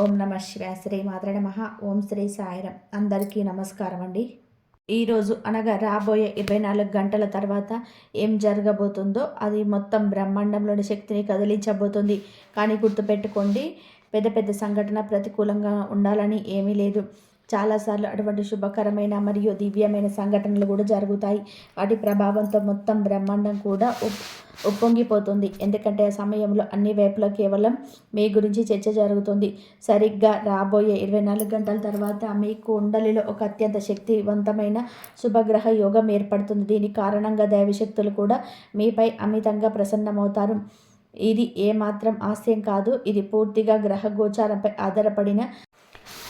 ఓం నమ శివాయ. శ్రీ మాతృ నమ. ఓం శ్రీ సాయిరం. అందరికీ నమస్కారం అండి. ఈరోజు అనగా రాబోయే ఇరవై నాలుగు గంటల తర్వాత ఏం జరగబోతుందో అది మొత్తం బ్రహ్మాండంలోని శక్తిని కదిలించబోతుంది. కానీ గుర్తుపెట్టుకోండి పెద్ద పెద్ద సంఘటన ప్రతికూలంగా ఉండాలని ఏమీ లేదు. చాలాసార్లు అటువంటి శుభకరమైన మరియు దివ్యమైన సంఘటనలు కూడా జరుగుతాయి. వాటి ప్రభావంతో మొత్తం బ్రహ్మాండం కూడా ఉప్పొంగిపోతుంది. ఎందుకంటే ఆ సమయంలో అన్ని వైపులో కేవలం మీ గురించి చర్చ జరుగుతుంది. సరిగ్గా రాబోయే ఇరవై నాలుగు గంటల తర్వాత మీ కుండలిలో ఒక అత్యంత శక్తివంతమైన శుభగ్రహ యోగం ఏర్పడుతుంది. దీని కారణంగా దైవశక్తులు కూడా మీపై అమితంగా ప్రసన్నమవుతారు. ఇది ఏమాత్రం ఆస్యం కాదు. ఇది పూర్తిగా గ్రహ గోచారంపై ఆధారపడిన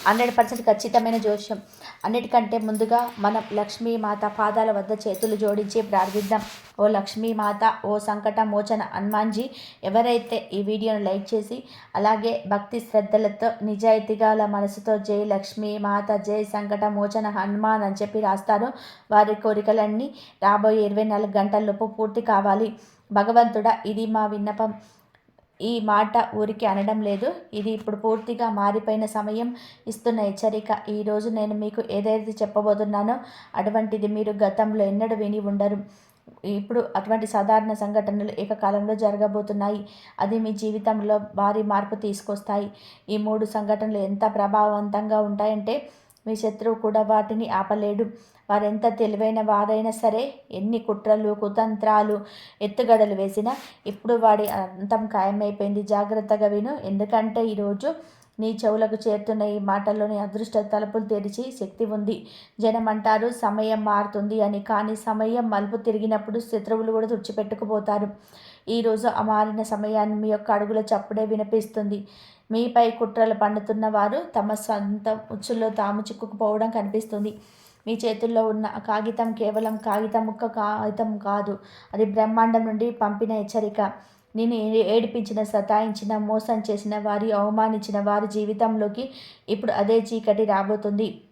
హండ్రెడ్ పర్సెంట్ ఖచ్చితమైన జోష్యం. అన్నిటికంటే ముందుగా మనం లక్ష్మీమాత పాదాల వద్ద చేతులు జోడించి ప్రార్థిద్దాం. ఓ లక్ష్మీమాత ఓ సంకట మోచన హనుమాన్జీ ఎవరైతే ఈ వీడియోను లైక్ చేసి అలాగే భక్తి శ్రద్ధలతో నిజాయితీగా మనసుతో జై లక్ష్మీ మాత జై సంకట మోచన హనుమాన్ అని చెప్పి రాస్తారో వారి కోరికలన్నీ రాబోయే ఇరవై నాలుగు గంటల్లోపు పూర్తి కావాలి. భగవంతుడా ఇది మా విన్నపం. ఈ మాట ఊరికి అనడం లేదు. ఇది ఇప్పుడు పూర్తిగా మారిపోయిన సమయం ఇస్తున్న హెచ్చరిక. ఈరోజు నేను మీకు ఏదైతే చెప్పబోతున్నానో అటువంటిది మీరు గతంలో ఎన్నడూ విని ఉండరు. ఇప్పుడు అటువంటి సాధారణ సంఘటనలు ఏకకాలంలో జరగబోతున్నాయి. అది మీ జీవితంలో భారీ మార్పు తీసుకొస్తాయి. ఈ మూడు సంఘటనలు ఎంత ప్రభావవంతంగా ఉంటాయంటే మీ శత్రువు కూడా వాటిని ఆపలేడు. వారెంత తెలివైన వారైనా సరే ఎన్ని కుట్రలు కుతంత్రాలు ఎత్తుగడలు వేసినా ఇప్పుడు వాడి అంతం ఖాయమైపోయింది. జాగ్రత్తగా విను. ఎందుకంటే ఈరోజు నీ చెవులకు చేరుతున్న ఈ మాటల్లోని అదృష్ట తలుపులు తెరిచి శక్తి ఉంది. జనం అంటారు సమయం మారుతుంది అని. కానీ సమయం మలుపు తిరిగినప్పుడు శత్రువులు కూడా తుడిచిపెట్టుకుపోతారు. ఈరోజు ఆ మారిన సమయాన్ని మీ యొక్క అడుగుల చప్పుడే వినిపిస్తుంది. మీపై కుట్రలు పండుతున్న వారు తమ సొంత ఉచ్చుల్లో తాము చిక్కుకుపోవడం కనిపిస్తుంది. మీ చేతుల్లో ఉన్న కాగితం కేవలం కాగితం ముక్క కాగితం కాదు అది బ్రహ్మాండం నుండి పంపిన హెచ్చరిక. నేను ఏడిపించిన సతాయించిన మోసం చేసిన వారి అవమానించిన వారి జీవితంలోకి ఇప్పుడు అదే చీకటి రాబోతుంది.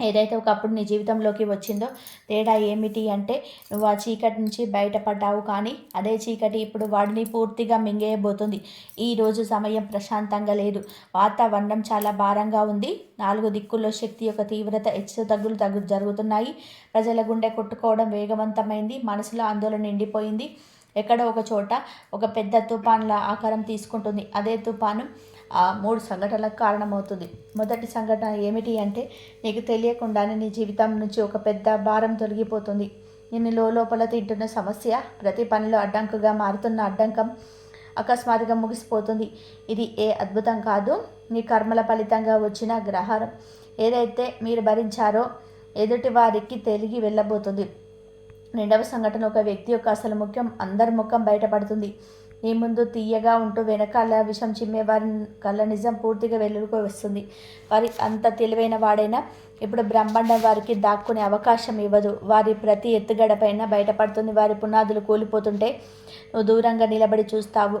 ఏదైతే ఒకప్పుడు నీ జీవితంలోకి వచ్చిందో తేడా ఏమిటి అంటే నువ్వు ఆ చీకటి నుంచి బయటపడ్డావు కానీ అదే చీకటి ఇప్పుడు వాడిని పూర్తిగా మింగేయబోతుంది. ఈరోజు సమయం ప్రశాంతంగా లేదు. వాతావరణం చాలా భారంగా ఉంది. నాలుగు దిక్కుల్లో శక్తి యొక్క తీవ్రత హెచ్చు తగ్గులు తగ్గు జరుగుతున్నాయి. ప్రజల గుండె కొట్టుకోవడం వేగవంతమైంది. మనసులో ఆందోళన నిండిపోయింది. ఎక్కడో ఒక చోట ఒక పెద్ద తుఫాన్ల ఆకారం తీసుకుంటుంది. అదే తుఫాను ఆ మూడు సంఘటనలకు కారణమవుతుంది. మొదటి సంఘటన ఏమిటి అంటే నీకు తెలియకుండానే నీ జీవితం నుంచి ఒక పెద్ద భారం తొలగిపోతుంది. నిన్ను లోపల తింటున్న సమస్య ప్రతి పనిలో అడ్డంకుగా మారుతున్న అడ్డంకం అకస్మాత్తుగా ముగిసిపోతుంది. ఇది ఏ అద్భుతం కాదు. నీ కర్మల ఫలితంగా వచ్చిన గ్రహారం ఏదైతే మీరు భరించారో ఎదుటి వారికి తెలిగి వెళ్ళబోతుంది. రెండవ సంఘటన ఒక వ్యక్తి యొక్క అసలు ముఖ్యం అందరి ముఖం బయటపడుతుంది. నీ ముందు తీయగా ఉంటూ వెనకాల విషం చిమ్మే వారి కళ్ళ నిజం పూర్తిగా వెలుగుకు వస్తుంది. వారి అంత తెలివైన వాడైనా ఇప్పుడు బ్రహ్మాండం వారికి దాక్కునే అవకాశం ఇవ్వదు. వారి ప్రతి ఎత్తుగడపైన బయటపడుతుంది. వారి పునాదులు కూలిపోతుంటే నువ్వు దూరంగా నిలబడి చూస్తావు.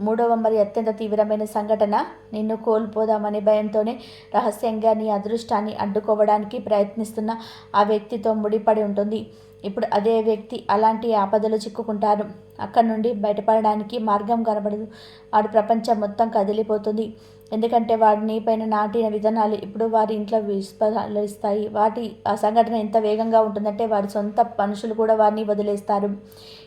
మూడవ మరి అత్యంత తీవ్రమైన సంఘటన. నిన్ను కోల్పోదామనే భయంతోనే రహస్యంగా నీ అదృష్టాన్ని అడ్డుకోవడానికి ప్రయత్నిస్తున్న ఆ వ్యక్తితో ముడిపడి ఉంటుంది. ఇప్పుడు అదే వ్యక్తి అలాంటి ఆపదలు చిక్కుకుంటారు. అక్కడి నుండి బయటపడడానికి మార్గం కనబడదు. వాడు ప్రపంచం మొత్తం కదిలిపోతుంది. ఎందుకంటే వాడిని పైన నాటిన విధానాలు ఇప్పుడు వారి ఇంట్లో విస్ఫలిస్తాయి వాటి ఆ సంఘటన ఎంత వేగంగా ఉంటుందంటే వారి సొంత మనుషులు కూడా వారిని వదిలేస్తారు.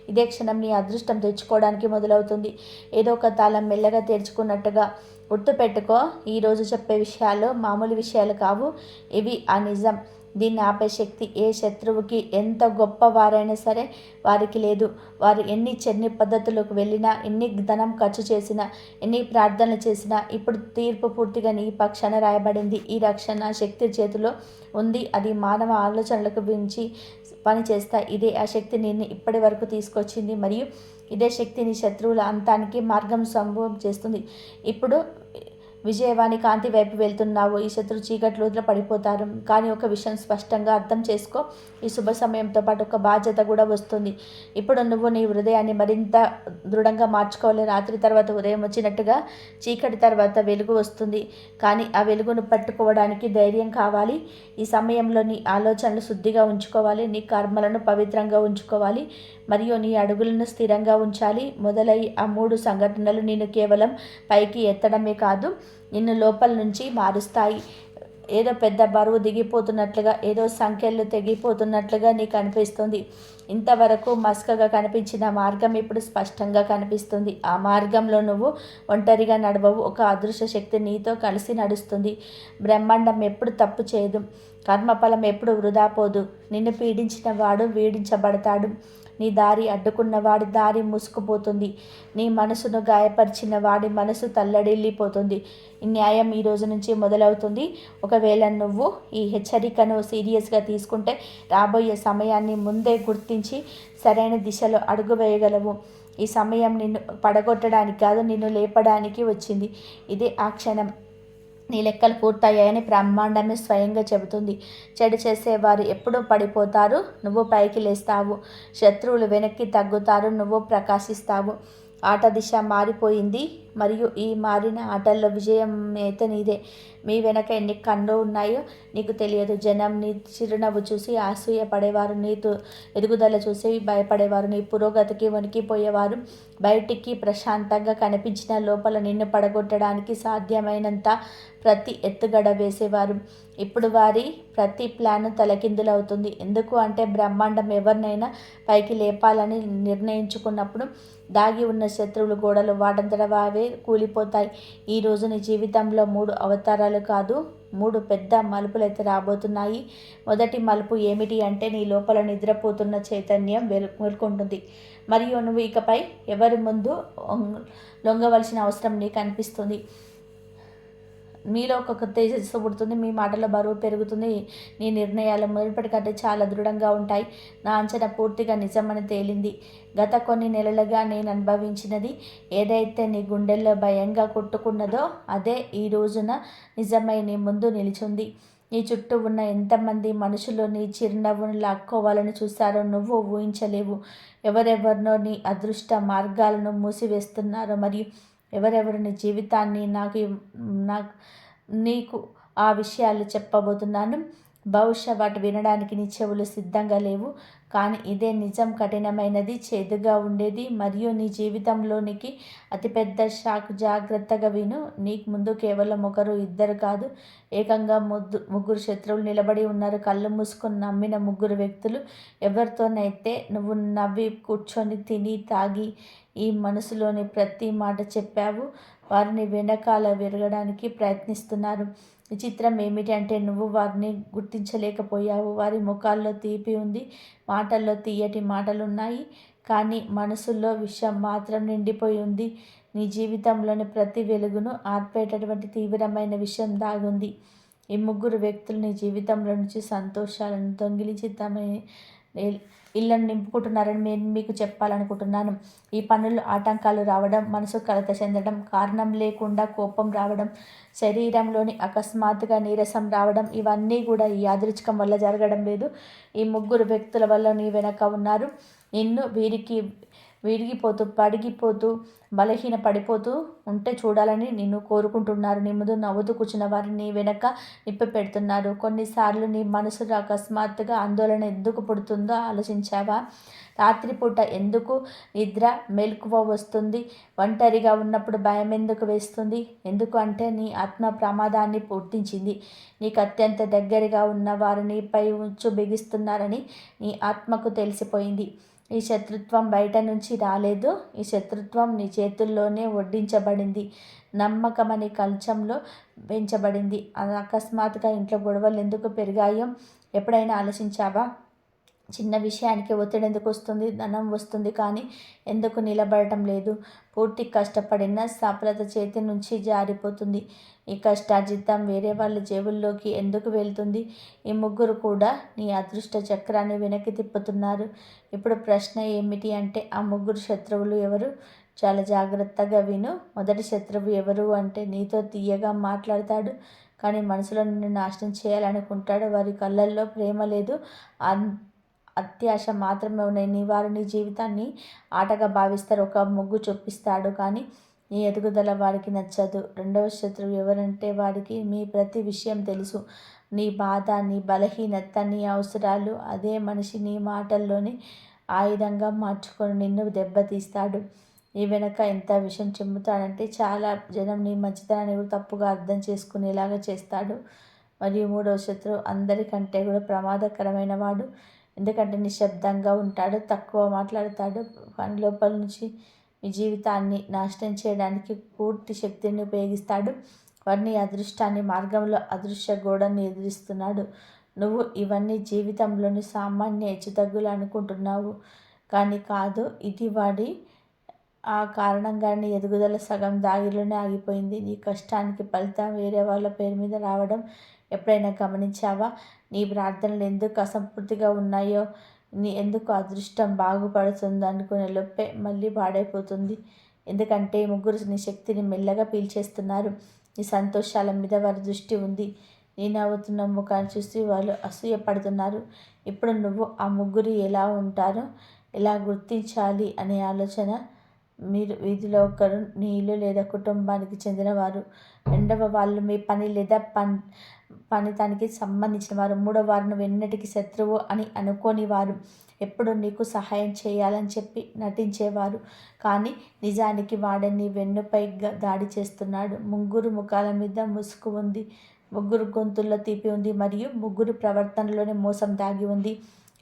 ఇదే క్షణం నీ అదృష్టం తెచ్చుకోవడానికి మొదలవుతుంది. ఏదో ఒక తాళం మెల్లగా తెరుచుకున్నట్టుగా గుర్తుపెట్టుకో. ఈరోజు చెప్పే విషయాలు మామూలు విషయాలు కావు. ఇవి ఆ నిజం. దీన్ని ఆపే శక్తి ఏ శత్రువుకి ఎంత గొప్పవారైనా సరే వారికి లేదు. వారు ఎన్ని చెన్ని పద్ధతులకు వెళ్ళినా ఎన్ని ధనం ఖర్చు చేసినా ఎన్ని ప్రార్థనలు చేసినా ఇప్పుడు తీర్పు పూర్తిగా నీ పక్షాన రాయబడింది. ఈ రక్షణ శక్తి చేతిలో ఉంది. అది మానవ ఆలోచనలకు మించి పని ఇదే ఆ శక్తి నిన్ను ఇప్పటి వరకు తీసుకొచ్చింది. మరియు ఇదే శక్తిని శత్రువుల అంతానికి మార్గం సంభవం చేస్తుంది. ఇప్పుడు విజయవాణి కాంతి వైపు వెళ్తున్నావు ఈ శత్రు చీకట్లు పడిపోతారు కానీ ఒక విషయం స్పష్టంగా అర్థం చేసుకో ఈ శుభ సమయంతో పాటు ఒక బాధ్యత కూడా వస్తుంది. ఇప్పుడు నువ్వు నీ హృదయాన్ని మరింత దృఢంగా మార్చుకోవాలి. రాత్రి తర్వాత ఉదయం వచ్చినట్టుగా చీకటి తర్వాత వెలుగు వస్తుంది. కానీ ఆ వెలుగును పట్టుకోవడానికి ధైర్యం కావాలి. ఈ సమయంలో నీ ఆలోచనలు శుద్ధిగా ఉంచుకోవాలి. నీ కర్మలను పవిత్రంగా ఉంచుకోవాలి. మరియు నీ అడుగులను స్థిరంగా ఉంచాలి. మొదలై ఆ మూడు సంఘటనలు నేను కేవలం పైకి ఎత్తడమే కాదు నిన్ను లోపల నుంచి మారుస్తాయి. ఏదో పెద్ద బరువు దిగిపోతున్నట్లుగా ఏదో సంఖ్యలు తెగిపోతున్నట్లుగా నీకు అనిపిస్తుంది. ఇంతవరకు మస్కగా కనిపించిన మార్గం ఇప్పుడు స్పష్టంగా కనిపిస్తుంది. ఆ మార్గంలో నువ్వు ఒంటరిగా నడవవు. ఒక అదృశ్య శక్తి నీతో కలిసి నడుస్తుంది. బ్రహ్మాండం ఎప్పుడు తప్పు చేయదు. కర్మఫలం ఎప్పుడు వృధా పోదు. నిన్ను పీడించిన వాడు వీడించబడతాడు. నీ దారి అడ్డుకున్న వాడి దారి మూసుకుపోతుంది. నీ మనసును గాయపరిచిన వాడి మనసు తల్లడిల్లిపోతుంది. న్యాయం ఈ రోజు నుంచి మొదలవుతుంది. ఒకవేళ నువ్వు ఈ హెచ్చరికను సీరియస్గా తీసుకుంటే రాబోయే సమయాన్ని ముందే గుర్తించి సరైన దిశలో అడుగు వేయగలవు. ఈ సమయం నిన్ను పడగొట్టడానికి కాదు నిన్ను లేపడానికి వచ్చింది. ఇదే ఆ క్షణం. నీ లెక్కలు పూర్తయ్యాయని బ్రహ్మాండమే స్వయంగా చెబుతుంది. చెడు చేసేవారు ఎప్పుడూ పడిపోతారు నువ్వు పైకి లేస్తావు. శత్రువులు వెనక్కి తగ్గుతారు నువ్వు ప్రకాశిస్తావు. ఆట దిశ మారిపోయింది మరియు ఈ మారిన ఆటల్లో విజయం అయితే నీదే. మీ వెనక ఎన్ని కన్ను ఉన్నాయో నీకు తెలియదు. జనం నీ చిరునవ్వు చూసి ఆసూయ పడేవారు నీతో ఎదుగుదల చూసి భయపడేవారు నీ పురోగతికి వణికిపోయేవారు. బయటికి ప్రశాంతంగా కనిపించిన లోపల నిన్ను పడగొట్టడానికి సాధ్యమైనంత ప్రతి ఎత్తుగడ వేసేవారు. ఇప్పుడు వారి ప్రతి ప్లాన్ తలకిందులవుతుంది. ఎందుకు అంటే బ్రహ్మాండం ఎవరినైనా పైకి లేపాలని నిర్ణయించుకున్నప్పుడు దాగి ఉన్న శత్రువులు గోడలు వాటంతట వావే కూలిపోతాయి. ఈరోజు నీ జీవితంలో మూడు అవతారాలు కాదు మూడు పెద్ద మలుపులు అయితే రాబోతున్నాయి. మొదటి మలుపు ఏమిటి అంటే నీ లోపల నిద్రపోతున్న చైతన్యం మేల్కొంటుంది. మరియు నువ్వు ఇకపై ఎవరి ముందు లొంగవలసిన అవసరం నీకు అనిపిస్తుంది మీలో ఒక తేజస్సు పుడుతుంది మీ మాటల బరువు పెరుగుతుంది నీ నిర్ణయాలు మునుపటికంటే చాలా దృఢంగా ఉంటాయి. నా అంచనా పూర్తిగా నిజమని తేలింది. గత కొన్ని నెలలుగా నేను అనుభవించినది ఏదైతే నీ గుండెల్లో భయంగా కొట్టుకున్నదో అదే ఈ రోజున నిజమై నీ ముందు నిలిచింది. నీ చుట్టూ ఉన్న ఎంతమంది మనుషులు నీ చిరునవ్వును లాక్కోవాలని చూస్తారో నువ్వు ఊహించలేవు. ఎవరెవరినో నీ అదృష్ట మార్గాలను మూసివేస్తున్నారో మరియు ఎవరెవరు నీ జీవితాన్ని నాకు నాకు నీకు ఆ విషయాలు చెప్పబోతున్నాను. బహుశా వాటి వినడానికి నీ చెవులు సిద్ధంగా లేవు. కానీ ఇదే నిజం కఠినమైనది చేదుగా ఉండేది. మరియు నీ జీవితంలోనికి అతిపెద్ద షాక్ జాగ్రత్తగా విను. నీకు ముందు కేవలం ఒకరు ఇద్దరు కాదు. ఏకంగా ముద్దు ముగ్గురు శత్రువులు నిలబడి ఉన్నారు. కళ్ళు మూసుకొని నమ్మిన ముగ్గురు వ్యక్తులు ఎవరితోనైతే నువ్వు నవ్వి కూర్చొని తిని తాగి ఈ మనసులోని ప్రతి మాట చెప్పావు. వారిని వెనకాల విరగడానికి ప్రయత్నిస్తున్నారు. విచిత్రం ఏమిటంటే నువ్వు వారిని గుర్తించలేకపోయావు. వారి ముఖాల్లో తీపి ఉంది. మాటల్లో తీయటి మాటలు ఉన్నాయి కానీ మనసుల్లో విషయం మాత్రం నిండిపోయి ఉంది. నీ జీవితంలోని ప్రతి వెలుగును ఆర్పేటటువంటి తీవ్రమైన విషయం దాగుంది. ఈ ముగ్గురు వ్యక్తులు నీ జీవితంలో నుంచి సంతోషాలను దొంగిలించి ఇళ్ళను ఇళ్ళను నింపుకుంటున్నారని నేను మీకు చెప్పాలనుకుంటున్నాను. ఈ పనులు ఆటంకాలు రావడం మనసు కలత చెందడం కారణం లేకుండా కోపం రావడం శరీరంలోని అకస్మాత్తుగా నీరసం రావడం ఇవన్నీ కూడా ఈ యాదృచ్ఛికం వల్ల జరగడం లేదు. ఈ ముగ్గురు వ్యక్తుల వల్ల నీ వెనక ఉన్నారు. నిన్ను వీరికి విరిగిపోతూ పడిగిపోతూ బలహీన పడిపోతూ ఉంటే చూడాలని నిన్ను కోరుకుంటున్నారు. నీ ముందు నవ్వుతూ కూర్చున్న వారిని వెనక నిప్పి పెడుతున్నారు. కొన్నిసార్లు నీ మనసు అకస్మాత్తుగా ఆందోళన ఎందుకు పుడుతుందో ఆలోచించావా? రాత్రిపూట ఎందుకు నిద్ర మెలకువ వస్తుంది? ఒంటరిగా ఉన్నప్పుడు భయం ఎందుకు వేస్తుంది? ఎందుకు అంటే నీ ఆత్మ ప్రమాదాన్ని పూర్తించింది. నీకు అత్యంత దగ్గరగా ఉన్న వారు నీపై ఉంచు బిగిస్తున్నారని నీ ఆత్మకు తెలిసిపోయింది. ఈ శత్రుత్వం బయట నుంచి రాలేదు. ఈ శత్రుత్వం నీ చేతుల్లోనే వడ్డించబడింది. నమ్మకం అనే కల్చంలో పెంచబడింది అకస్మాత్తుగా ఇంట్లో గొడవలు ఎందుకు పెరిగాయో ఎప్పుడైనా ఆలోచించావా? చిన్న విషయానికి ఒత్తిడి ఎందుకు వస్తుంది? ధనం వస్తుంది కానీ ఎందుకు నిలబడటం లేదు? పూర్తి కష్టపడిన సఫలత చేతి నుంచి జారిపోతుంది. ఈ కష్టార్జితం వేరే వాళ్ళ జేబుల్లోకి ఎందుకు వెళ్తుంది? ఈ ముగ్గురు కూడా నీ అదృష్ట చక్రాన్ని వెనక్కి తిప్పుతున్నారు. ఇప్పుడు ప్రశ్న ఏమిటి అంటే ఆ ముగ్గురు శత్రువులు ఎవరు? చాలా జాగ్రత్తగా విను. మొదటి శత్రువు ఎవరు అంటే నీతో తీయగా మాట్లాడతాడు. కానీ మనసులో నిన్ను నాశనం చేయాలనుకుంటాడు. వారి కళ్ళల్లో ప్రేమ లేదు. అత్యాశ మాత్రమే ఉన్నాయి. నీ వారు నీ జీవితాన్ని ఆటగా భావిస్తారు. ఒక మొగ్గు చొప్పిస్తాడు కానీ నీ ఎదుగుదల వాడికి నచ్చదు. రెండవ శత్రువు ఎవరంటే వాడికి మీ ప్రతి విషయం తెలుసు. నీ బాధ నీ బలహీనత నీ అవసరాలు అదే మనిషి నీ మాటల్లోని ఆయుధంగా మార్చుకొని నిన్ను దెబ్బతీస్తాడు. నీ వెనక ఎంత విషయం చెమ్ముతాడంటే చాలా జనం నీ మంచితనాన్ని కూడా తప్పుగా అర్థం చేసుకునేలాగా చేస్తాడు. మరియు మూడవ శత్రువు అందరికంటే కూడా ప్రమాదకరమైన వాడు. ఎందుకంటే నిశ్శబ్దంగా ఉంటాడు తక్కువ మాట్లాడతాడు. పని లోపల నుంచి మీ జీవితాన్ని నాశనం చేయడానికి పూర్తి శక్తిని ఉపయోగిస్తాడు. వారిని అదృష్టాన్ని మార్గంలో అదృశ్య గోడని ఎదురిస్తున్నాడు. నువ్వు ఇవన్నీ జీవితంలోని సామాన్య హెచ్చుతగ్గులు అనుకుంటున్నావు. కానీ కాదు ఇది వాడి ఆ కారణంగానే ఎదుగుదల సగం దాగిలోనే ఆగిపోయింది. నీ కష్టానికి ఫలితం వేరే వాళ్ళ పేరు మీద రావడం ఎప్పుడైనా గమనించావా? నీ ప్రార్థనలు ఎందుకు అసంపూర్తిగా ఉన్నాయో నీ ఎందుకు అదృష్టం బాగుపడుతుంది అనుకునే లోపే మళ్ళీ పాడైపోతుంది. ఎందుకంటే ముగ్గురు నీ శక్తిని మెల్లగా పీల్చేస్తున్నారు. నీ సంతోషాల మీద వారి దృష్టి ఉంది. నీ నవ్వుతున్న ముఖాన్ని చూసి వాళ్ళు అసూయపడుతున్నారు. ఇప్పుడు నువ్వు ఆ ముగ్గురు ఎలా ఉంటారో ఎలా గుర్తించాలి అనే ఆలోచన మీరు వీధిలో ఒకరు నీళ్ళు లేదా కుటుంబానికి చెందినవారు. రెండవ వాళ్ళు మీ పని లేదా పన్ పనితానికి సంబంధించిన వారు మూడో వారిని వెన్నటికి శత్రువు అని అనుకోని వారు ఎప్పుడు నీకు సహాయం చేయాలని చెప్పి నటించేవారు. కానీ నిజానికి వాడని వెన్నుపై దాడి చేస్తున్నాడు. ముగ్గురు ముఖాల మీద ముసుగు ఉంది. ముగ్గురు గొంతుల్లో తీపి ఉంది మరియు ముగ్గురు ప్రవర్తనలోనే మోసం దాగి ఉంది.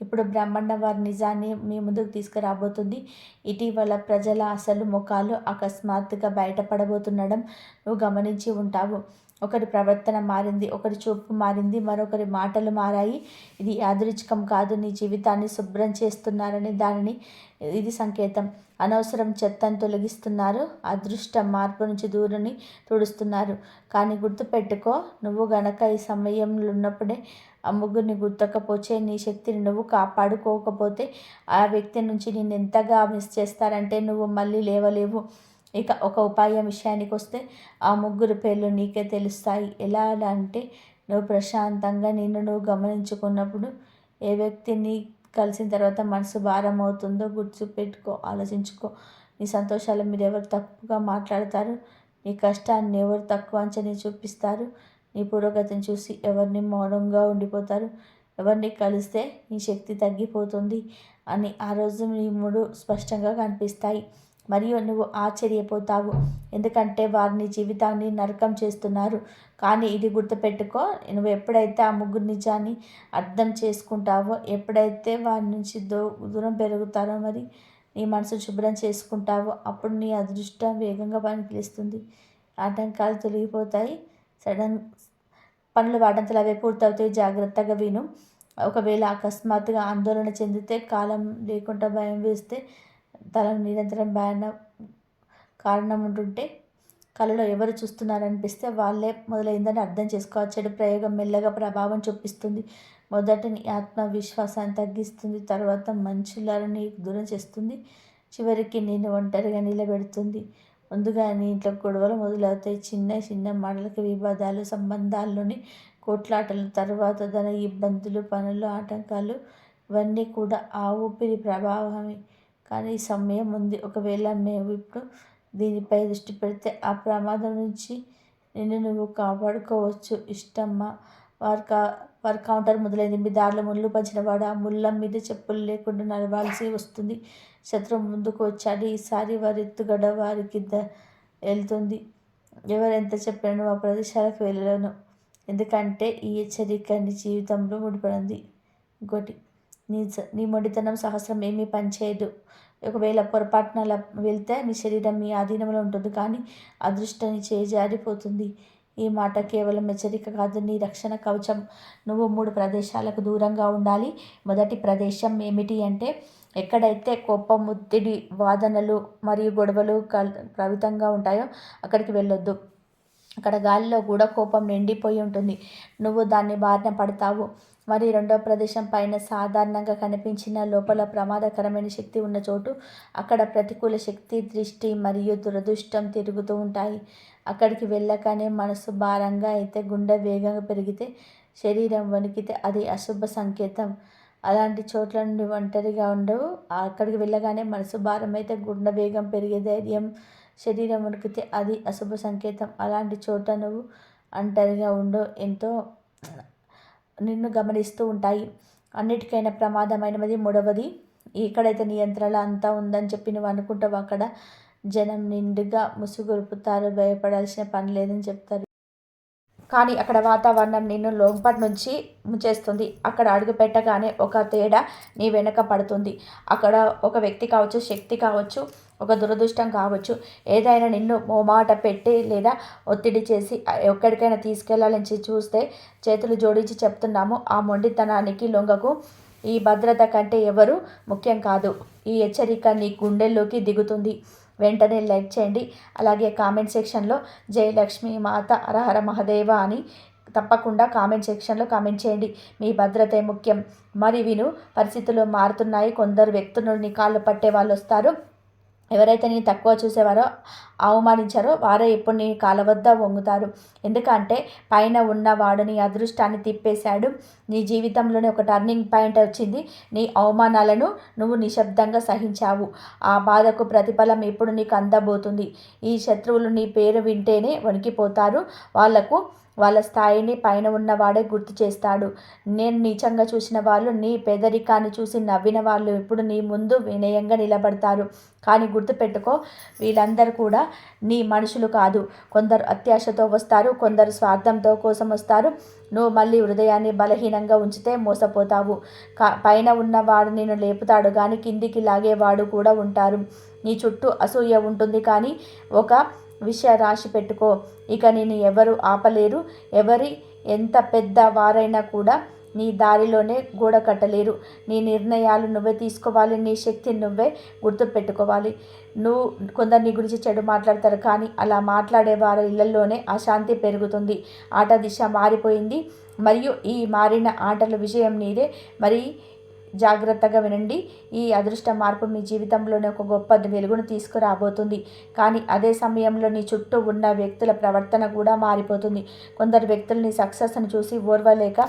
ఇప్పుడు బ్రహ్మాండ వారి నిజాన్ని మీ ముందుకు తీసుకురాబోతుంది. ఇటీవల ప్రజల అసలు ముఖాలు అకస్మాత్తుగా బయటపడబోతుండడం నువ్వు గమనించి ఉంటావు. ఒకరి ప్రవర్తన మారింది ఒకరి చూపు మారింది మరొకరి మాటలు మారాయి. ఇది యాదృచ్ఛికం కాదు నీ జీవితాన్ని శుభ్రం చేస్తున్నారని దానిని ఇది సంకేతం. అనవసరం చెత్తను తొలగిస్తున్నారు అదృష్ట మార్పు నుంచి దూరని తుడుస్తున్నారు. కానీ గుర్తుపెట్టుకో నువ్వు గనక ఈ సమయంలో ఉన్నప్పుడే ఆ ముగ్గురిని గుర్తకపోతే నీ శక్తిని నువ్వు కాపాడుకోకపోతే ఆ వ్యక్తి నుంచి నేను ఎంతగా మిస్ చేస్తారంటే నువ్వు మళ్ళీ లేవలేవు. ఇక ఒక ఉపాయం విషయానికి వస్తే ఆ ముగ్గురు పేర్లు నీకే తెలుస్తాయి. ఎలా అంటే నువ్వు ప్రశాంతంగా నిన్ను నువ్వు గమనించుకున్నప్పుడు ఏ వ్యక్తిని కలిసిన తర్వాత మనసు భారం అవుతుందో గుర్తుపెట్టుకో ఆలోచించుకో. నీ సంతోషాలు మీరు ఎవరు తప్పుగా మాట్లాడతారు? నీ కష్టాన్ని ఎవరు తక్కువ అంచని చూపిస్తారు? నీ పురోగతిని చూసి ఎవరిని మౌనంగా ఉండిపోతారు? ఎవరిని కలిస్తే నీ శక్తి తగ్గిపోతుంది? అని ఆ రోజు నీ మూడు స్పష్టంగా కనిపిస్తాయి. మరియు నువ్వు ఆశ్చర్యపోతావు. ఎందుకంటే వారిని జీవితాన్ని నరకం చేస్తున్నారు. కానీ ఇది గుర్తుపెట్టుకో నువ్వు ఎప్పుడైతే ఆ ముగ్గురు నిజాన్ని అర్థం చేసుకుంటావో ఎప్పుడైతే వారి నుంచి దూ దూరం పెరుగుతారో మరి నీ మనసు శుభ్రం చేసుకుంటావో అప్పుడు నీ అదృష్టం వేగంగా పనికిస్తుంది ఆటంకాలు తొలగిపోతాయి. సడన్ పనులు వాటంతలు అవే పూర్తవుతాయి. జాగ్రత్తగా విను. ఒకవేళ అకస్మాత్తుగా ఆందోళన చెందితే కాలం లేకుండా భయం వేస్తే తల నిరంతరం బారిన కారణం ఉంటుంటే కళలో ఎవరు చూస్తున్నారనిపిస్తే వాళ్ళే మొదలైందని అర్థం చేసుకోవచ్చు చెడు ప్రయోగం మెల్లగా ప్రభావం చూపిస్తుంది. మొదట నీ ఆత్మవిశ్వాసాన్ని తగ్గిస్తుంది. తర్వాత మంచులను దూరం చేస్తుంది. చివరికి నేను ఒంటరిగా నిలబెడుతుంది. ముందుగా నీ ఇంట్లో గొడవలు మొదలవుతాయి. చిన్న చిన్న మాటలకి వివాదాలు సంబంధాల్లోని కోట్లాటలు తర్వాత ధన ఇబ్బందులు పనులు ఆటంకాలు ఇవన్నీ కూడా ఆ ఊపిరి ప్రభావమే. కానీ సమయం ఉంది. ఒకవేళ మేము ఇప్పుడు దీనిపై దృష్టి పెడితే ఆ ప్రమాదం నుంచి నిన్ను నువ్వు కాపాడుకోవచ్చు. ఇష్టమ్మా వారు కా వారి కౌంటర్ మొదలైంది. మీ దారిలో ముళ్ళు పంచినవాడు ఆ ముళ్ళ మీద చెప్పులు లేకుండా నడవాల్సి వస్తుంది. శత్రువు ముందుకు వచ్చాడు. ఈసారి వారి ఎత్తుగడ వారికి వెళ్తుంది. ఎవరెంత చెప్పాను ఆ ప్రదేశాలకు వెళ్ళలేను. ఎందుకంటే ఈ హెచ్చరిక నీ జీవితంలో ముడిపడింది. ఇంకోటి నీ నీ మొండితనం సహస్రం ఏమీ పనిచేయదు. ఒకవేళ పొరపాటున అలా వెళ్తే మీ శరీరం మీ ఆధీనంలో ఉంటుంది కానీ అదృష్టాన్ని చేజారిపోతుంది ఈ మాట కేవలం హెచ్చరిక కాదు నీ రక్షణ కవచం. నువ్వు మూడు ప్రదేశాలకు దూరంగా ఉండాలి. మొదటి ప్రదేశం ఏమిటి అంటే ఎక్కడైతే కోపం ఒత్తిడి వాదనలు మరియు గొడవలు కల్ ప్రవితంగా ఉంటాయో అక్కడికి వెళ్ళొద్దు. అక్కడ గాలిలో కూడా కోపం నిండిపోయి ఉంటుంది. నువ్వు దాన్ని బారిన పడతావు. మరి రెండో ప్రదేశం పైన సాధారణంగా కనిపించిన లోపల ప్రమాదకరమైన శక్తి ఉన్న చోటు అక్కడ ప్రతికూల శక్తి దృష్టి మరియు దురదృష్టం తిరుగుతూ ఉంటాయి. అక్కడికి వెళ్ళగానే మనసు భారంగా అయితే గుండె వేగంగా పెరిగితే శరీరం వణికితే అది అశుభ సంకేతం. అలాంటి చోట్ల నుండి ఒంటరిగా ఉండవు. అక్కడికి వెళ్ళగానే మనసు భారం అయితే గుండె వేగం పెరిగే ధైర్యం శరీరం వణికితే అది అశుభ సంకేతం. అలాంటి చోట నువ్వు ఒంటరిగా ఉండవు. ఎంతో నిన్ను గమనిస్తూ ఉంటాయి. అన్నిటికైనా ప్రమాదమైనది. మూడవది ఎక్కడైతే నియంత్రణ అంతా ఉందని చెప్పి నువ్వు అనుకుంటావు. అక్కడ జనం నిండుగా ముసుగురుపుతారు భయపడాల్సిన పని లేదని చెప్తారు. కానీ అక్కడ వాతావరణం నిన్ను లోపటి నుంచి ముంచేస్తుంది. అక్కడ అడుగు పెట్టగానే ఒక తేడా నీ వెనక పడుతుంది. అక్కడ ఒక వ్యక్తి కావచ్చు శక్తి కావచ్చు ఒక దురదృష్టం కావచ్చు ఏదైనా నిన్ను మోమాట పెట్టి లేదా ఒత్తిడి చేసి ఎక్కడికైనా తీసుకెళ్ళాలని చూస్తే చేతులు జోడించి చెప్తున్నాము. ఆ మొండితనానికి లొంగకు ఈ భద్రత కంటే ఎవరు ముఖ్యం కాదు. ఈ హెచ్చరిక నీ గుండెల్లోకి దిగుతుంది. వెంటనే లైక్ చేయండి. అలాగే కామెంట్ సెక్షన్లో జయలక్ష్మి మాత హరహర మహదేవ అని తప్పకుండా కామెంట్ సెక్షన్లో కామెంట్ చేయండి. మీ భద్రతే ముఖ్యం. మరి విను పరిస్థితులు మారుతున్నాయి. కొందరు వ్యక్తులు కాళ్ళు పట్టే వాళ్ళు వస్తారు. ఎవరైతే నేను తక్కువ చూసేవారో అవమానించారో వారే ఇప్పుడు నీ కాళ్ళ వద్ద వంగుతారు. ఎందుకంటే పైన ఉన్నవాడు నీ అదృష్టాన్ని తిప్పేశాడు. నీ జీవితంలోనే ఒక టర్నింగ్ పాయింట్ వచ్చింది. నీ అవమానాలను నువ్వు నిశ్శబ్దంగా సహించావు. ఆ బాధకు ప్రతిఫలం ఇప్పుడు నీకు అందబోతుంది. ఈ శత్రువులు నీ పేరు వింటేనే వణికిపోతారు. వాళ్ళకు వాళ్ళ స్థాయిని పైన ఉన్నవాడే గుర్తు చేస్తాడు. నేను నీచంగా చూసిన వాళ్ళు నీ పేదరికాన్ని చూసి నవ్విన వాళ్ళు ఇప్పుడు నీ ముందు వినయంగా నిలబడతారు. కానీ గుర్తుపెట్టుకో వీళ్ళందరూ కూడా నీ మనుషులు కాదు. కొందరు అత్యాశతో వస్తారు కొందరు స్వార్థంతో కోసం వస్తారు. నువ్వు మళ్ళీ హృదయాన్ని బలహీనంగా ఉంచితే మోసపోతావు. కా పైన ఉన్నవాడు నేను లేపుతాడు కానీ కిందికి లాగేవాడు కూడా ఉంటారు. నీ చుట్టూ అసూయ ఉంటుంది కానీ ఒక విషయ రాసి పెట్టుకో. ఇక నేను ఎవరు ఆపలేరు. ఎవరి ఎంత పెద్ద వారైనా కూడా నీ దారిలోనే గోడ కట్టలేరు. నీ నిర్ణయాలు నువ్వే తీసుకోవాలి. నీ శక్తిని నువ్వే గుర్తుపెట్టుకోవాలి. నువ్వు కొందరు నీ గురించి చెడు మాట్లాడతారు కానీ అలా మాట్లాడే వారి ఇళ్ళలోనే అశాంతి పెరుగుతుంది. ఆట దిశ మారిపోయింది. మరియు ఈ మారిన ఆటల విజయం నీదే. మరి జాగ్రత్తగా వినండి. ఈ అదృష్ట మార్పు మీ జీవితంలోనే ఒక గొప్ప వెలుగును తీసుకురాబోతుంది. కానీ అదే సమయంలో నీ చుట్టూ ఉన్న వ్యక్తుల ప్రవర్తన కూడా మారిపోతుంది. కొందరు వ్యక్తులు నీ సక్సెస్ను చూసి ఓర్వలేక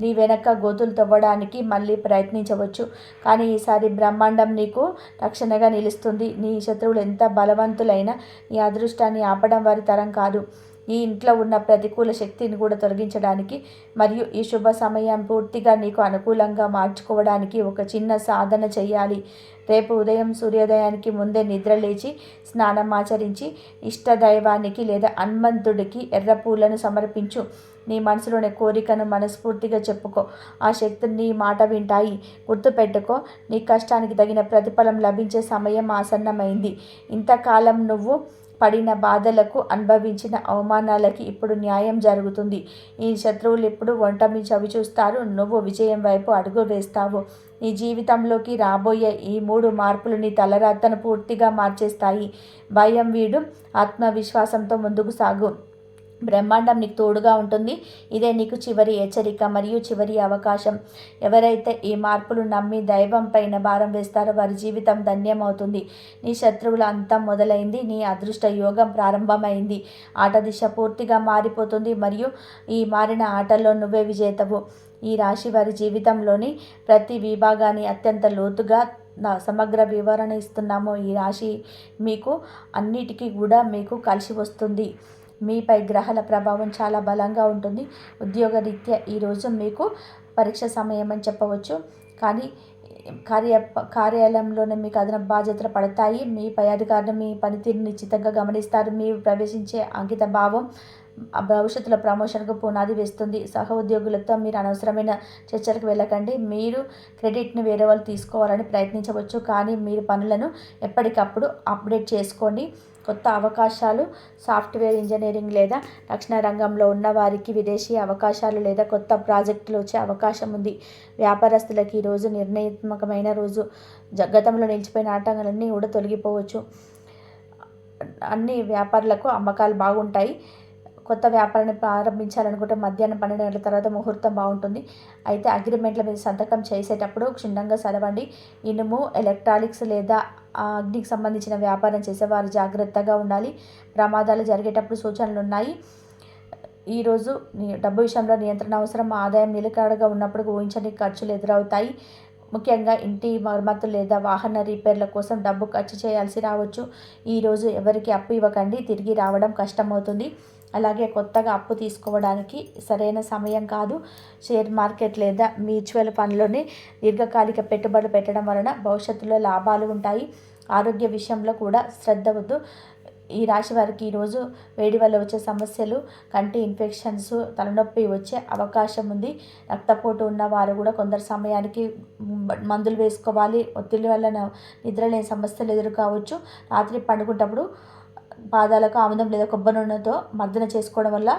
నీ వెనక గోతులు తవ్వడానికి మళ్ళీ ప్రయత్నించవచ్చు. కానీ ఈసారి బ్రహ్మాండం నీకు రక్షణగా నిలుస్తుంది. నీ శత్రువులు ఎంత బలవంతులైనా నీ అదృష్టాన్ని ఆపడం వారి తరం కాదు. ఈ ఇంట్లో ఉన్న ప్రతికూల శక్తిని కూడా తొలగించడానికి మరియు ఈ శుభ సమయం పూర్తిగా నీకు అనుకూలంగా మార్చుకోవడానికి ఒక చిన్న సాధన చేయాలి. రేపు ఉదయం సూర్యోదయానికి ముందే నిద్ర లేచి స్నానం ఆచరించి ఇష్టదైవానికి లేదా హనుమంతుడికి ఎర్ర పూలను సమర్పించు. నీ మనసులోని కోరికను మనస్ఫూర్తిగా చెప్పుకో. ఆ శక్తులు నీ మాట వింటాయి. గుర్తుపెట్టుకో నీ కష్టానికి తగిన ప్రతిఫలం లభించే సమయం ఆసన్నమైంది. ఇంతకాలం నువ్వు పడిన బాధలకు అనుభవించిన అవమానాలకి ఇప్పుడు న్యాయం జరుగుతుంది. ఈ శత్రువులు ఇప్పుడు ఒంటమి చవి చూస్తారు. నువ్వు విజయం వైపు అడుగు వేస్తావు. నీ జీవితంలోకి రాబోయే ఈ మూడు మార్పులు నీ తలరాతను పూర్తిగా మార్చేస్తాయి. భయం వీడు ఆత్మవిశ్వాసంతో ముందుకు సాగు. బ్రహ్మాండం నీకు తోడుగా ఉంటుంది. ఇదే నీకు చివరి హెచ్చరిక మరియు చివరి అవకాశం. ఎవరైతే ఈ మార్పులు నమ్మి దైవం పైన భారం వేస్తారో వారి జీవితం ధన్యమవుతుంది. నీ శత్రువుల అంతం మొదలైంది. నీ అదృష్ట యోగం ప్రారంభమైంది. ఆట దిశ పూర్తిగా మారిపోతుంది మరియు ఈ మారిన ఆటల్లో నువ్వే విజేతవు. ఈ రాశి వారి జీవితంలోని ప్రతి విభాగాన్ని అత్యంత లోతుగా నా సమగ్ర వివరణ ఇస్తున్నాము. ఈ రాశి మీకు అన్నిటికీ కూడా మీకు కలిసి వస్తుంది. మీపై గ్రహాల ప్రభావం చాలా బలంగా ఉంటుంది. ఉద్యోగరీత్యా ఈరోజు మీకు పరీక్ష సమయం అని చెప్పవచ్చు. కానీ కార్య కార్యాలయంలోనే మీకు అదనపు బాధ్యతలు పడతాయి. మీ పై అధికారులు మీ పనితీరు నిశ్చితంగా గమనిస్తారు. మీరు ప్రవేశించే అంకిత భావం భవిష్యత్తులో ప్రమోషన్కు పునాది వేస్తుంది. సహ ఉద్యోగులతో మీరు అనవసరమైన చర్చలకు వెళ్ళకండి. మీరు క్రెడిట్ని వేరే వాళ్ళు తీసుకోవాలని ప్రయత్నించవచ్చు. కానీ మీరు పనులను ఎప్పటికప్పుడు అప్డేట్ చేసుకోండి. కొత్త అవకాశాలు సాఫ్ట్వేర్ ఇంజనీరింగ్ లేదా రక్షణ రంగంలో ఉన్న వారికి విదేశీ అవకాశాలు లేదా కొత్త ప్రాజెక్టులు వచ్చే అవకాశం ఉంది. వ్యాపారస్తులకి ఈరోజు నిర్ణయాత్మకమైన రోజు. గతంలో నిలిచిపోయిన ఆటంకాలన్నీ కూడా తొలగిపోవచ్చు. అన్ని వ్యాపారులకు అమ్మకాలు బాగుంటాయి. కొత్త వ్యాపారాన్ని ప్రారంభించాలనుకుంటే మధ్యాహ్నం పన్నెండు గంటల తర్వాత ముహూర్తం బాగుంటుంది. అయితే అగ్రిమెంట్ల మీద సంతకం చేసేటప్పుడు క్షుణ్ణంగా చదవండి. ఇనుము ఎలక్ట్రానిక్స్ లేదా అగ్నికి సంబంధించిన వ్యాపారం చేసేవారు జాగ్రత్తగా ఉండాలి. ప్రమాదాలు జరిగేటప్పుడు సూచనలు ఉన్నాయి. ఈరోజు డబ్బు విషయంలో నియంత్రణ అవసరం. ఆదాయం నిలకడగా ఉన్నప్పుడు ఊహించని ఖర్చులు ఎదురవుతాయి. ముఖ్యంగా ఇంటి మరమ్మతులు లేదా వాహన రిపేర్ల కోసం డబ్బు ఖర్చు చేయాల్సి రావచ్చు. ఈరోజు ఎవరికి అప్పు ఇవ్వకండి. తిరిగి రావడం కష్టమవుతుంది. అలాగే కొత్తగా అప్పు తీసుకోవడానికి సరైన సమయం కాదు. షేర్ మార్కెట్ లేదా మ్యూచువల్ ఫండ్లోని దీర్ఘకాలిక పెట్టుబడులు పెట్టడం వలన భవిష్యత్తులో లాభాలు ఉంటాయి. ఆరోగ్య విషయంలో కూడా శ్రద్ధ వద్దు. ఈ రాశి వారికి ఈరోజు వేడి వల్ల వచ్చే సమస్యలు కంటి ఇన్ఫెక్షన్స్ తలనొప్పి వచ్చే అవకాశం ఉంది. రక్తపోటు ఉన్న వారు కూడా కొందరు సమయానికి మందులు వేసుకోవాలి. ఒత్తిడి వల్ల నిద్రలేని సమస్యలు ఎదురు కావచ్చు రాత్రి పండుకుంటప్పుడు పాదాలకు ఆముదం లేదా కొబ్బరి నూనెతో మర్దన చేసుకోవడం వల్ల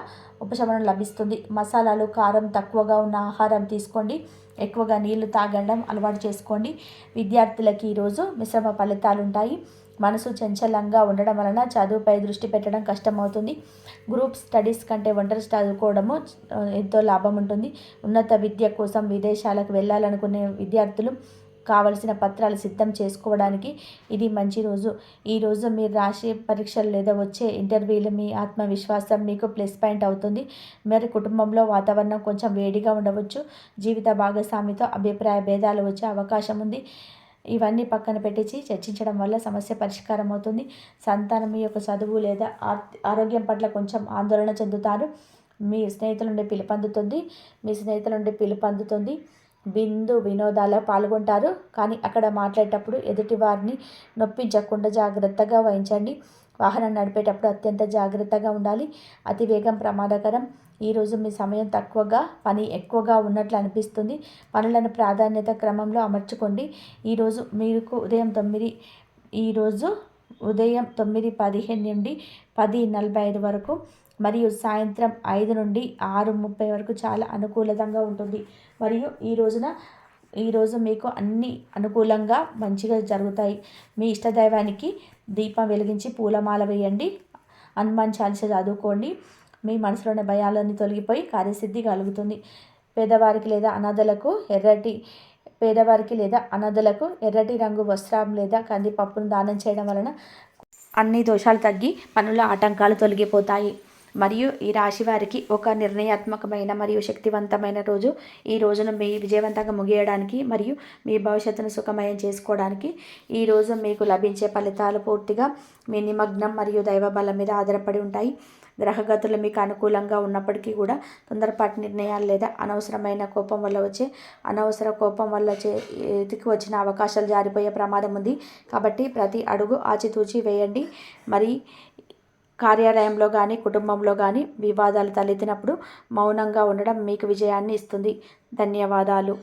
ఉపశమనం లభిస్తుంది. మసాలాలు కారం తక్కువగా ఉన్న ఆహారం తీసుకోండి. ఎక్కువగా నీళ్ళు తాగడం అలవాటు చేసుకోండి. విద్యార్థులకి ఈరోజు మిశ్రమ ఫలితాలు ఉంటాయి మనసు చంచలంగా ఉండడం వలన చదువుపై దృష్టి పెట్టడం కష్టమవుతుంది. గ్రూప్ స్టడీస్ కంటే ఒంటరి చదువుకోవడము ఎంతో లాభం ఉంటుంది ఉన్నత విద్య కోసం విదేశాలకు వెళ్ళాలనుకునే విద్యార్థులు కావలసిన పత్రాలు సిద్ధం చేసుకోవడానికి ఇది మంచి రోజు. ఈరోజు మీరు రాసే పరీక్షలు లేదా వచ్చే ఇంటర్వ్యూలు మీ ఆత్మవిశ్వాసం మీకు ప్లస్ పాయింట్ అవుతుంది. మరి కుటుంబంలో వాతావరణం కొంచెం వేడిగా ఉండవచ్చు. జీవిత భాగస్వామితో అభిప్రాయ భేదాలు వచ్చే అవకాశం ఉంది. ఇవన్నీ పక్కన పెట్టించి చర్చించడం వల్ల సమస్య పరిష్కారం అవుతుంది. సంతానం మీ యొక్క చదువు లేదా ఆరోగ్యం పట్ల కొంచెం ఆందోళన చెందుతారు. మీ స్నేహితుల నుండి పిలుపొందుతుంది మీ స్నేహితుల నుండి పిలుపొందుతుంది బిందు వినోదాల్లో పాల్గొంటారు. కానీ అక్కడ మాట్లాడేటప్పుడు ఎదుటి వారిని నొప్పించకుండా జాగ్రత్తగా వహించండి. వాహనం నడిపేటప్పుడు అత్యంత జాగ్రత్తగా ఉండాలి. అతి వేగం ప్రమాదకరం. ఈరోజు మీ సమయం తక్కువగా పని ఎక్కువగా ఉన్నట్లు అనిపిస్తుంది. పనులను ప్రాధాన్యత క్రమంలో అమర్చుకోండి. ఈరోజు మీకు ఉదయం తొమ్మిది ఈరోజు ఉదయం తొమ్మిది పదిహేను నుండి పది నలభై ఐదు వరకు మరియు సాయంత్రం ఐదు నుండి ఆరు ముప్పై వరకు చాలా అనుకూలంగా ఉంటుంది. మరియు ఈ రోజున ఈరోజు మీకు అన్ని అనుకూలంగా మంచిగా జరుగుతాయి. మీ ఇష్టదైవానికి దీపం వెలిగించి పూలమాల వేయండి. హనుమాన్ చాలీస చదువుకోండి. మీ మనసులోని భయాలన్నీ తొలగిపోయి కార్యసిద్ధి కలుగుతుంది. పేదవారికి లేదా అనాథలకు ఎర్రటి పేదవారికి లేదా అనాథలకు ఎర్రటి రంగు వస్త్రం లేదా కందిపప్పును దానం చేయడం వలన అన్ని దోషాలు తగ్గి పనుల ఆటంకాలు తొలగిపోతాయి. మరియు ఈ రాశి వారికి ఒక నిర్ణయాత్మకమైన మరియు శక్తివంతమైన రోజు. ఈ రోజును మీ విజయవంతంగా ముగియడానికి మరియు మీ భవిష్యత్తును సుఖమయం చేసుకోవడానికి ఈ రోజు మీకు లభించే ఫలితాలు పూర్తిగా మీ నిమగ్నం మరియు దైవ బలం మీద ఆధారపడి ఉంటాయి. గ్రహగతులు మీకు అనుకూలంగా ఉన్నప్పటికీ కూడా తొందరపాటు నిర్ణయాలు లేదా అనవసరమైన కోపం వల్ల వచ్చే అనవసర కోపం వల్ల చేతికి వచ్చిన అవకాశాలు జారిపోయే ప్రమాదం ఉంది. కాబట్టి ప్రతి అడుగు ఆచితూచి వేయండి. మరి కార్యాలయంలో కానీ కుటుంబంలో కానీ వివాదాలు తలెత్తినప్పుడు మౌనంగా ఉండడం మీకు విజయాన్ని ఇస్తుంది. ధన్యవాదాలు.